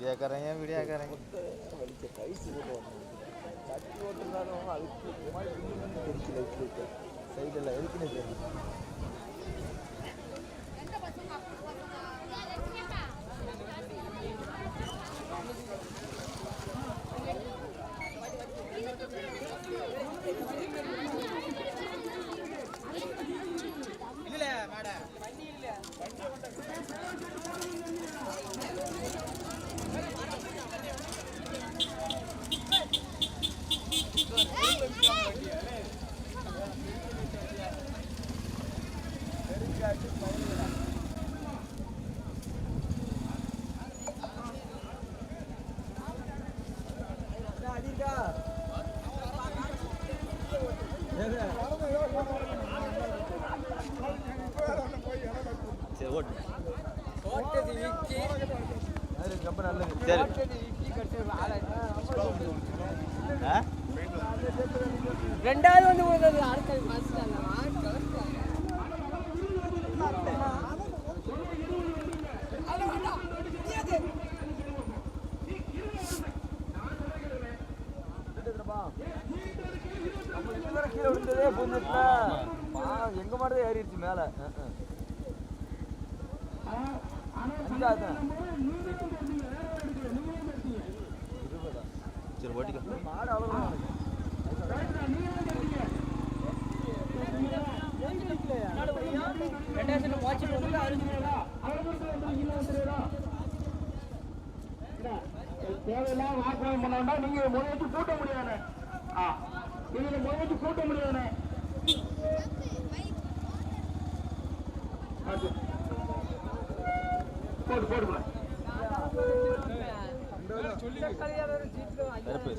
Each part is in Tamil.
வீடியோக்காரன் ஏன் வீடியோக்காரன்? வலிக்க கைஸ் போட்டு வரணும் தட்டி ஓட்டுனாலும் அதுக்கு இந்த மாதிரி இன்னும் தெரிக்கல இருக்கு சைடில் இருக்குன்னு தெரியும் சரி ஓட்டு ரொம்ப நல்லது சரி ஆ ரெண்டாவது வந்து விழுந்தது அடுத்தது ஃபர்ஸ்ட் அந்த மாட்டு நம்ம இது கீழே விழுந்ததே எங்க மாட்டதே ஏறிடுச்சு மேல அஞ்சாவது சரி ஓட்டிக்க மாடு தேவையில்லாம வாக்குவாதம் பண்ண வேண்டாம் நீங்க மொழி கூட்ட முடியாது. மொழி வச்சு கூட்ட முடியாது போடு போடு போடு. கருப்பு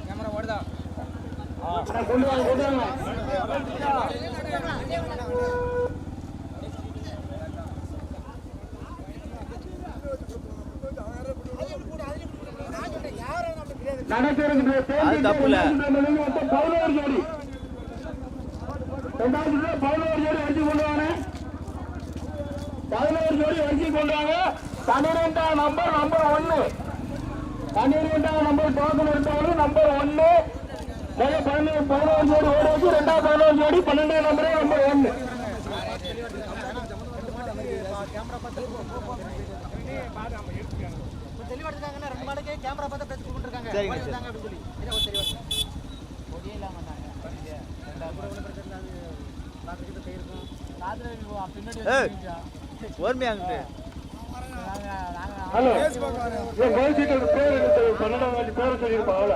கேமரா ஓடுதா? கொண்டு வாங்க கொண்டு வாங்க. நடக்கிறது அது தப்புல. பதினோரு ஜோடி. ரெண்டாவது பதினோரு ஜோடி வச்சு கொண்டு வாங்க ஜோடி வச்சு கொண்டு வாங்க பன்னிரெண்டாம் நம்பர் நம்பர் ஒன்னு பன்னிரெண்டாம் நம்பர் டோக்கன் எடுத்தவங்க நம்பர் ஒன்னு முதல் பதினோரு பதினோரு ஜோடி ஓடி வச்சு ரெண்டாவது பதினோரு ஜோடி பன்னெண்டாம் நம்பரே நம்பர் ஒன்னு தெளிவா ரெண்டு மாடுக்கு கேமரா பார்த்து பேசி கொடுத்துருக்காங்க. சரிங்க, சரி. அப்படி சொல்லி. இதை ஒரு தெளிவா கொடியே இல்லாம வந்தாங்க ரெண்டு அப்புறம் ஒன்றும் பிரச்சனை இல்லை. அது பார்த்துக்கிட்டு போயிருக்கோம். ராத்திரி பின்னாடி ஏய். ஓர்மையாங்கிட்டு ஹலோ. என் கோல்சீட்டோட பேர் எடுத்து பன்னெண்டாம் தேதி பேரை சொல்லியிருப்பாங்கள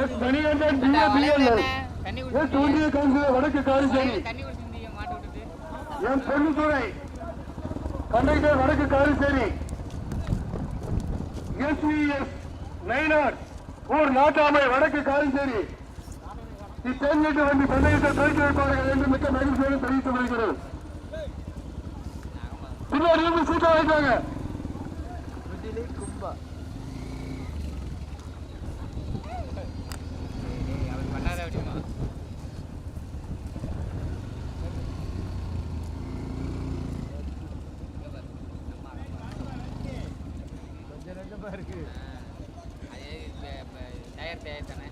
S Manikandan BA BL S ஒன்றிய கவுன்சிலர் வடக்கு காரிசேரி என் பொன்னுத்துறை கண்டக்டர் வடக்கு காரிசேரி எஸ்விஎஸ் நைனார். ஊர் நாட்டாமை வடக்கு காரிசேரி இத்தேன்கட்டு வண்டி பந்தயத்தை துவக்கி வைப்பார்கள் என்று மிக்க மகிழ்ச்சியோடு தெரிவித்துக் கொள்கிறோம் பின்னாடி இருந்து சீட்டை வைத்தாங்க விட்டிலே கும்பா அவர் பண்ணாத இருக்கு அதே டயர் டயர் தானே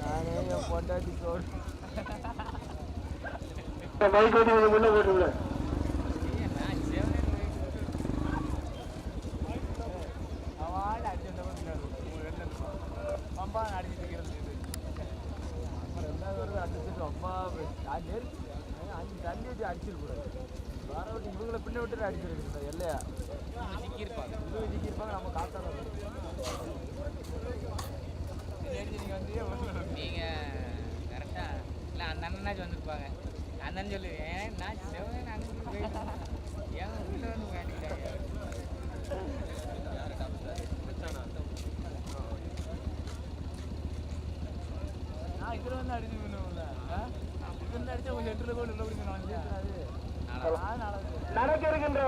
நானே என் பொண்டாட்டி சோடு மைக் வந்து கொஞ்சம் முன்ன போட்டுருங்க இதில் வந்து அடிச்சு பண்ணுவோம்ல இது வந்து அடிச்சா எட்டில் கூட இல்லை அப்படின்னு நான் நடக்க இருக்கின்ற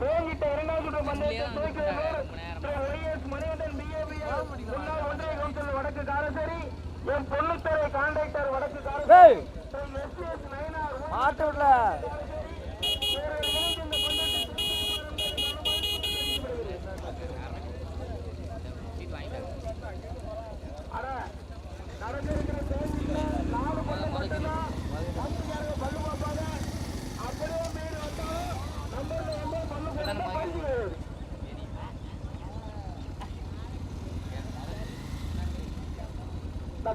போகிட்ட இரண்டாவது சுற்று பந்தயத்தை துவக்கியவர் திரு ஒய்எஸ் மணிகண்டன் பிஏபிஆர் முன்னாள் ஒன்றிய கவுன்சிலர் வடக்கு காரசேரி என் பொண்ணுத்தரை கான்ட்ராக்டர் வடக்கு காரசேரி மாட்ட விடல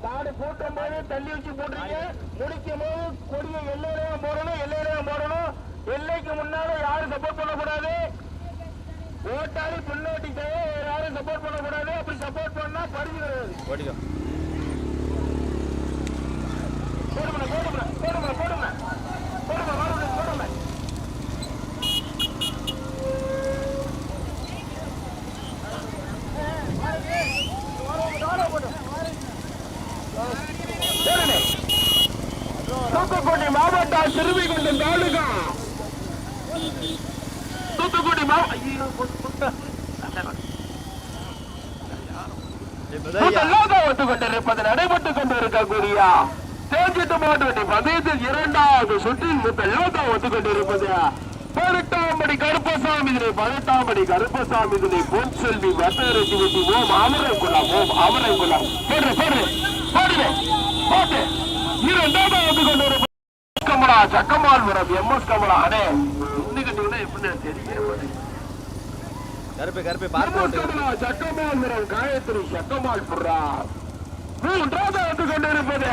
இந்த காடு பூட்டும் போது தள்ளி வச்சு போட்டுறீங்க முடிக்கும் போது கொடியை எல்லையிலேயே போடணும் எல்லையிலேயே போடணும். எல்லைக்கு முன்னால யாரும் சப்போர்ட் பண்ணக்கூடாது. ஓட்டாளி பின்னோட்டி யாரும் சப்போர்ட் பண்ணக்கூடாது. அப்படி சப்போர்ட் பண்ணா பரிசு கிடையாது. ஓடிக்கோ போடுங்க போடுங்க போடுங்க போடுங்க. போடுங்க தூத்துக்குடி மாவட்டம் சிறுமிகுண்டம் தாலுகா. தூத்துக்குடி மாவட்டம் நடைபெற்றுக் கொண்டிருக்கக்கூடிய இரண்டாவது சுற்றில் முதலாக வந்து பதினெட்டாம்படி கருப்பசாமி பதினெட்டாம்படி கருப்பசாமி பொன் செல்வி வட்டரசி வெட்டி ஓம் அமரம் குலாம் ஓம் அமரம் குலாம். போடு போடு போடு போட்டு இரண்டாவது வந்து கொண்டிருப்பது கமலா சக்கமால் வரம் எம் எஸ் கமலா. அண்ணே இன்னுக்கிட்டீங்கன்னா எப்படி தெரிய மாட்டேங்குது கருப்பு கருப்பு பார்த்து சக்கமால் வரம் காயத்ரி சக்கமால் புறா. மூன்றாவது வந்து முதலாவது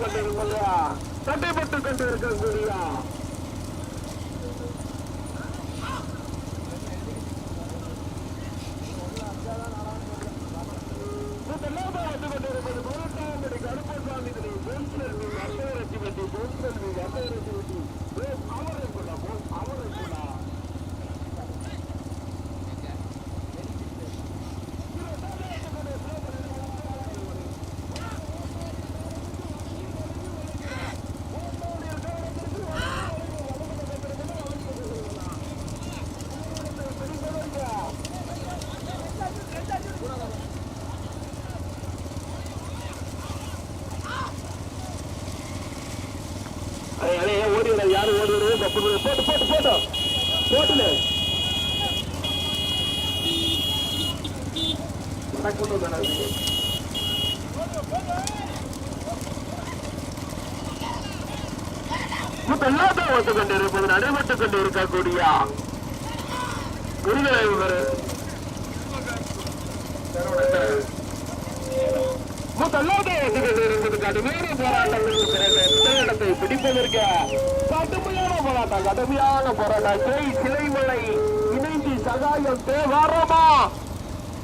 வந்து கொண்டிருப்பது கொண்டிருக்கக்கூடிய முதலாவது வந்து கொண்டிருப்பது பதினெட்டாம்படி கருப்பசாமி திரை பொன்செல்வி அட்டவரட்சி வெட்டி பொன்செல்வி அட்டவரட்சி வெட்டி ஓம் அவரை குலா ஓம் அவரை குலா அடே, அடே, ஏன் ஓடிடுற யாரும் ஓடிடுறது தப்பு இல்லை. போட்டு போட்டு போட்டு போட்டுல எல்லாத்தையும் ஒத்து கொண்டிருப்பது நடைபெற்றுக் கொண்டு இருக்கக்கூடிய முருகன் முதலாவது இருந்தது கடுமையான போராட்டங்களுக்கு பிறகு இடத்தை பிடிப்பதற்கு கடுமையான போராட்டம் கடுமையான போராட்டம். ஜெய் சிலைமலை இணைந்து சகாயம் தேவாரமா?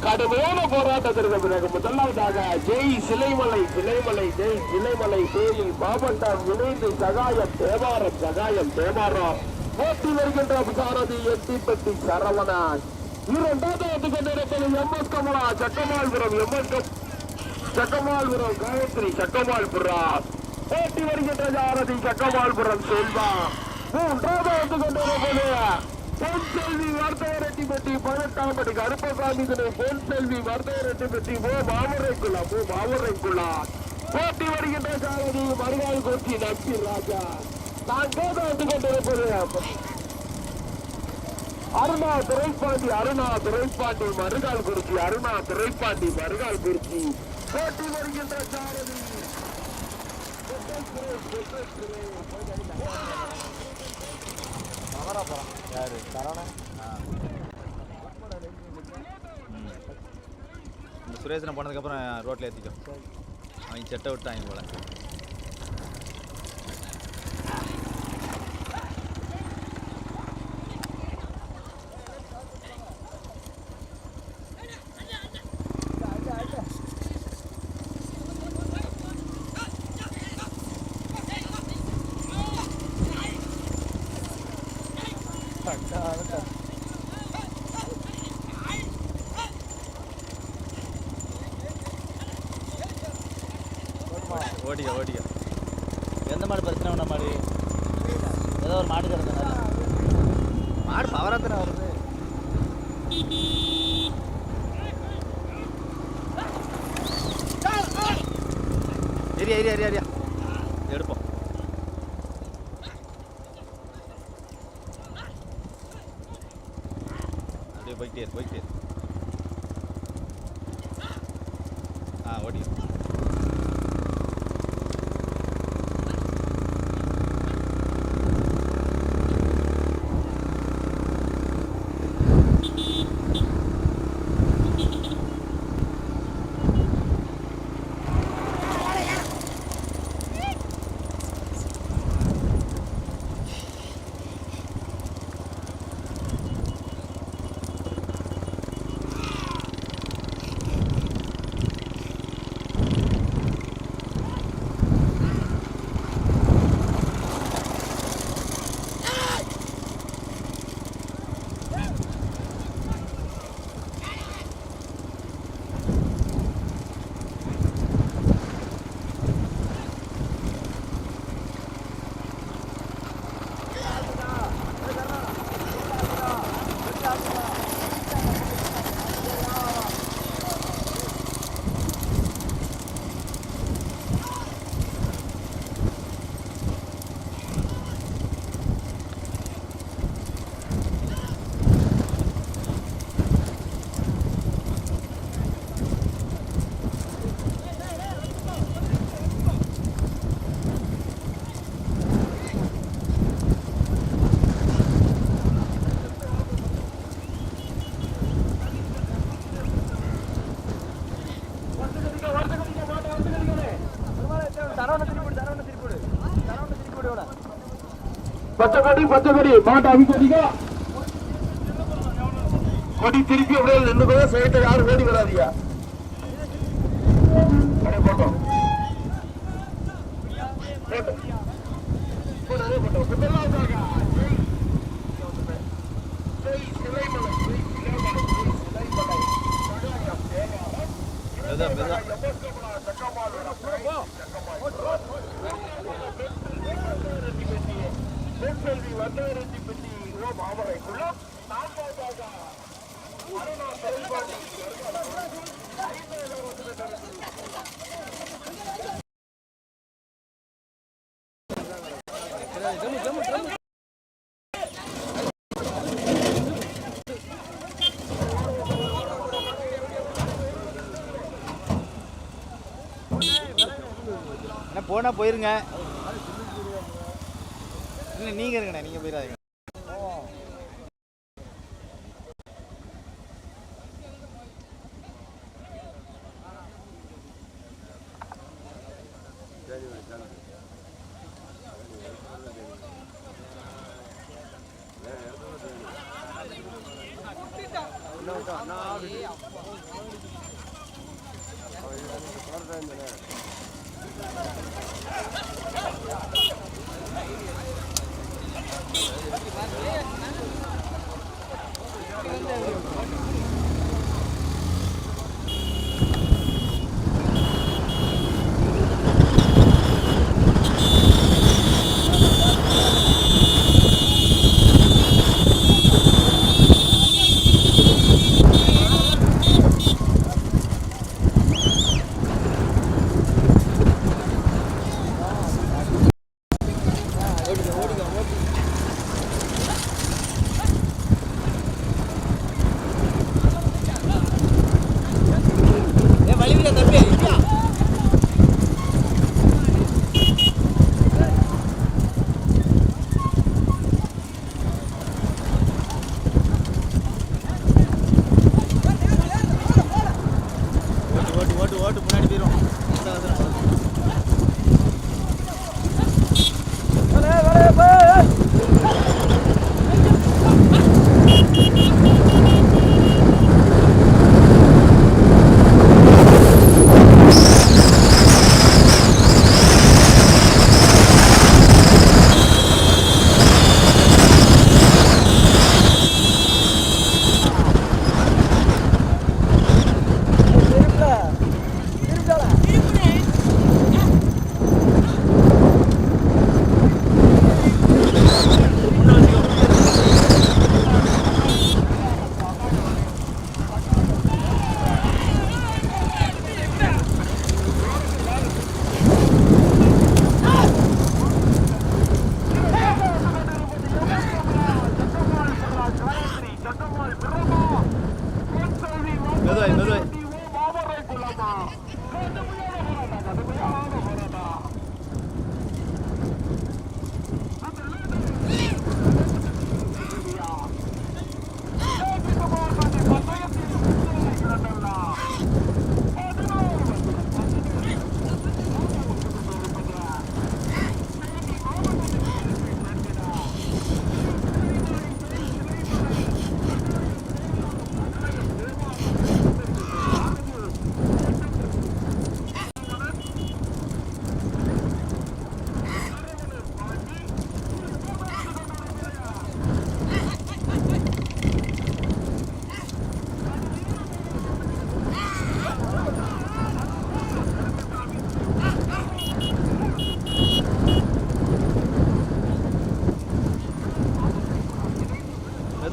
கடுமையான போராட்டத்திற்கு பிறகு முதலாவதாக ஜெய் சிலைமலை சிலைமலை ஜெய் சிலைமலை கோயில் மாவட்டம் இணைந்து சகாயம் தேவாரம் சகாயம் தேவாரம். போட்டி வருகின்ற சாரதி எட்டிப்பட்டி சரவணன். இரண்டாவது வந்து கொண்டிருப்பது M S Kamala Sakkamalpuram M S Sakkamalpuram Gayathri Sakkamalpuram போட்டி வருகின்ற சாரதி சக்கமால்புரம் செல்வா. மூன்றாவது வந்து கொண்டிருப்பது பொன் செல்வி ரெட்டி பெட்டி பதினெட்டாம் படி கருப்பசாமி தினை பொன் செல்வி வர்த்தக பெட்டி ஓ மாமரைக்குள்ளா ஓ மாமரைக்குள்ளா போட்டி வருகின்ற சாரதி மறுநாள் கோச்சி நம்பி ராஜா. நான் கேட்க வந்து கொண்டிருப்பது அருணா துரைப்பாண்டி அருணா துரைப்பாண்டி மறுகால் குறிச்சி அருணா துரைப்பாண்டி மறுகால் குறிச்சி. போட்டி வருகின்ற சாரதி. யாரு? சரவணன் இந்த சுரேஷனை போனதுக்கப்புறம் ரோட்டில் ஏற்றிக்கும் அவங்க செட்டை விட்டாங்க போல ஓடிக்க ஓடிக்க எந்த மாடு பிரச்சனை பண்ண மாடு ஏதோ ஒரு மாடு கிடந்தனால மாடு பவராக தானே வருது. ஏரியா ஏரியா ஏரியா ஏரியா எடுப்போம். அப்படியே போயிட்டே இரு போயிட்டே இரு ஆ ஓடி பச்சை கொடி பச்சை கொடி மாட்டை அவிக்கடிக்க கொடி திருப்பி அப்படியே ரெண்டு பேரும் சைட்டை யாரும் வேடி வராதியா அப்படியே போட்டோம். போட்டோம். போட்டு, அதே போட்டோம். இப்பெல்லாம் வந்தாங்க. ஜெய் சிலைமலை, ஜெய் சிலைமலை, ஜெய் சிலைமலை. மெதுவா மெதுவா செல்வி வந்தவரஞ்சி பெட்டி ஓ மாமரைக்குள்ள நான்காவதாக அருணா செயல்பாடு போனா போயிருங்க. இல்லை நீங்கள் இருங்கண்ணே நீங்கள் போயிடாதீங்க Thank you. Thank you.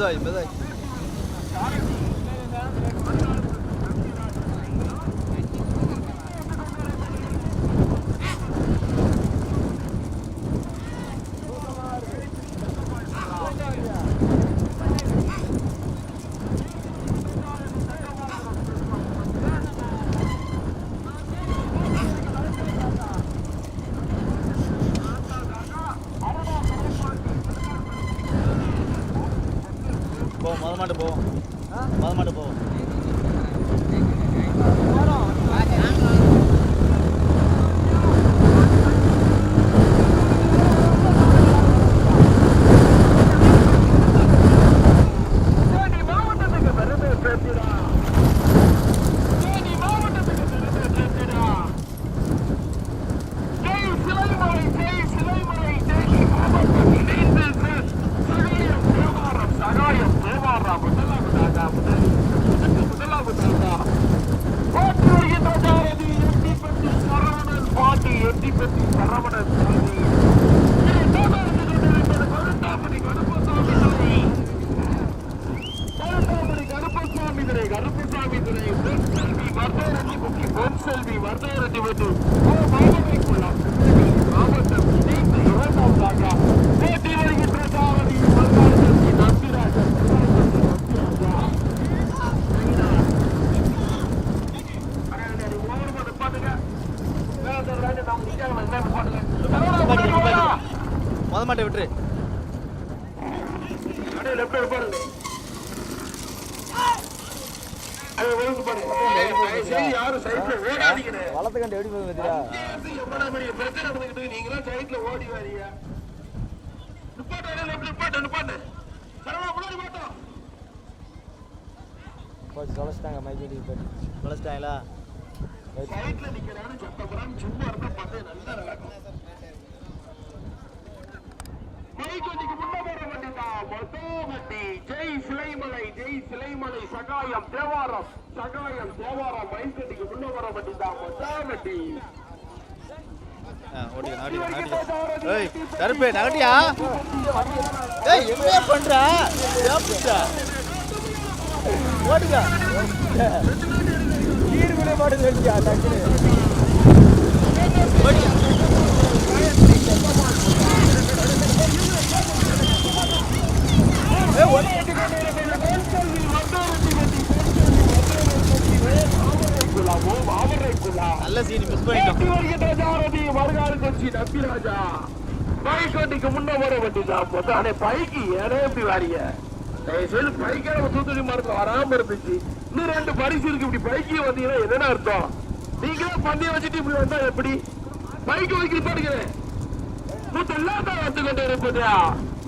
对，没问题。கருப்பசாமி சாமி பொன் செல்வி வர்தரட்டி முக்கி பொன் செல்வி வர்தரட்டி வந்து ஓ மாவட்டைக்குள்ளாம் மாவட்டம் இணைந்து இரண்டாவதாக போட்டி வருகின்ற சாரதி மல்காரத்தி நம்பிராஜன் மொதல் மாட்டை விட்டுரு. யாரும் சைட்ல ஓடாதீங்க வளர்த்துக்கண்டு எப்படி நடந்துக்கிட்டு நீங்களாம் சைட்ல ஓடி மாட்டோம் போச்சு தொலைச்சிட்டாங்க மைக்கேடி போட்டு வளர்ச்சிட்டாங்களா சைட்ல நிக்கிறான்னு சும்மா இருந்தா பார்த்தே நல்லா நடக்கும். மைக்கோட்டிக்கு முன்ன போற வண்டிதான் மொத்தோ வண்டி ஜெய் சிலைமலை ஜெய் சிலைமலை சகாயம் தேவாரம் சகாயம் தேவாரம் மைக்கோட்டிக்கு முன்ன போற வண்டிதான் மொத்தோ வண்டி ஆ ஓட்டிக்க நகட்டிக்க நகட்டிக்க ஏய் கருப்பு நகட்டியா? ஏய் என்ன பண்ற? ஏப்புடா ஓட்டுங்க கீடு கூட மாட்டு வேண்டியா டக்குனு ஓட்டிக்க ஏய் ஓட்டு நல்ல சீன் மிஸ் பண்ணிட்டோம். ஓட்டி வருகின்ற சாரதி வருகாடு கொச்சி நம்பிராஜா பைக் வண்டிக்கு முன்ன வர வண்டிதான் பொத்தானே பைக்கு ஏனே இப்படி வாரிய தயவுசெய்து பைக்கே நம்ம தூத்துக்குடி மரத்துல வராம இருந்துச்சு. இன்னும் ரெண்டு பரிசு இருக்கு. இப்படி பைக்கே வந்தீங்கன்னா என்னென்ன அர்த்தம்? நீங்களே பண்ணி வச்சுட்டு இப்படி வந்தா எப்படி? பைக் வைக்கிற பாருக்கிறேன் மூத்த இல்லாத வந்து கொண்டு இருப்பதா?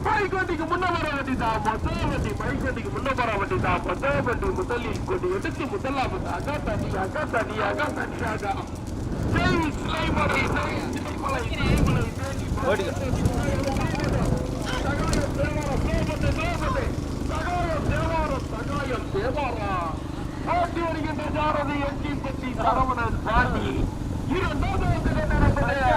பைக் வண்டிக்கு முன்ன வர வண்டிதான் மொத்த வண்டி பைக் வண்டிக்கு முன்ன வர வண்டிதான் மொத்த வண்டி முதலில் கொண்டு எடுத்து முதலாவது அகா தனி அகா தனி அகா தனி அகா ஜெய் சிலைமலை ஜெய் சிலைமலை சிலைமலை தேடி ஓட்டிக்க போட்டி வருகின்ற ஜாரதி எட்டி பட்டி சரவணன் பாண்டி இரண்டாவது